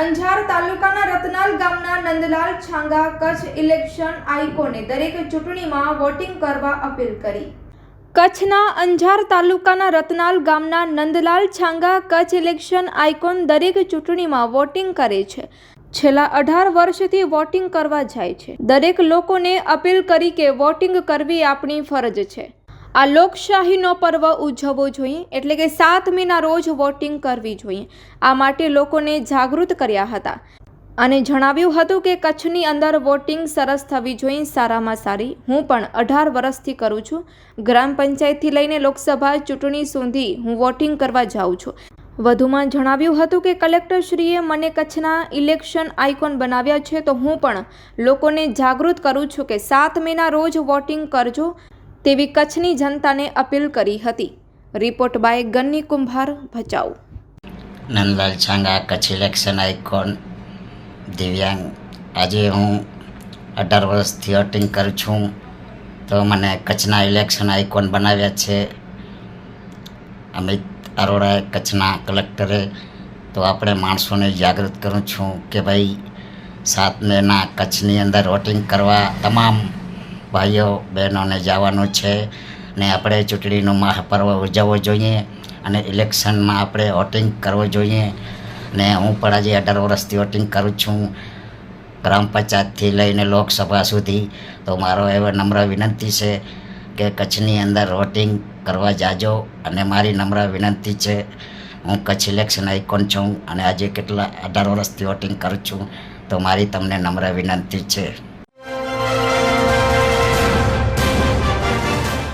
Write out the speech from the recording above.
Nandlal Chhanga Kutch election આઇકોને દરેક ચૂંટણીમાં વોટિંગ કરવા અપીલ કરી. કચ્છના અંજાર તાલુકાના રતનાલ ગામના નંદલાલ છાંગા કચ્છ ઇલેક્શન આઇકોન દરેક ચૂંટણીમાં વોટિંગ કરે છે. છેલ્લા અઢાર વર્ષથી વોટિંગ કરવા જાય છે. દરેક લોકોને અપીલ કરી કે વોટિંગ કરવી આપણી ફરજ છે. આ લોકશાહીનો પર્વ ઉજવવો જોઈએ, એટલે કે સાત મેના રોજ વોટિંગ કરવી જોઈએ. આ માટે લોકોને જાગૃત કર્યા હતા. અને જણાવ્યું હતું કે કચ્છની અંદર વોટિંગ સરસ થવી જોઈએ, સારામાં સારી. હું પણ અઢાર વર્ષથી કરું છું. ગ્રામ પંચાયતથી લઈને લોકસભા ચૂંટણી સુધી હું વોટિંગ કરવા જાઉં છું. વધુમાં જણાવ્યું હતું કે કલેક્ટરશ્રીએ મને કચ્છના ઇલેક્શન આઇકોન બનાવ્યા છે, તો હું પણ લોકોને જાગૃત કરું છું કે સાત મેના રોજ વોટિંગ કરજો. તેવી કચ્છની જનતાને અપીલ કરી હતી. Report by Ganni Kumbhar Bhachau. Nandlal Changa, Kutch election icon દિવ્યાંગ. આજે હું અઢાર વર્ષથી વોટિંગ કરું છું તો મને કચ્છના ઇલેક્શન આઇકોન બનાવ્યા છે. અમિત અરોરાએ કચ્છના કલેક્ટરે તો આપણે માણસોને જાગૃત કરું છું કે ભાઈ, સાત મેના કચ્છની અંદર વોટિંગ કરવા તમામ ભાઈઓ, બહેનોને જવાનું છે ને આપણે ચૂંટણીનો મહાપર્વ ઉજવવો જોઈએ અને ઇલેક્શનમાં આપણે વોટિંગ કરવું જોઈએ ને હું પણ આજે અઢાર વર્ષથી વોટિંગ કરું છું. ગ્રામ પંચાયતથી લઈને લોકસભા સુધી. તો મારો એવો નમ્ર વિનંતી છે કે કચ્છની અંદર વોટિંગ કરવા જાજો અને મારી નમ્ર વિનંતી છે. હું કચ્છ ઇલેક્શન આઇકોન છું અને આજે કેટલા અઢાર વર્ષથી વોટિંગ કરું છું. તો મારી તમને નમ્ર વિનંતી છે.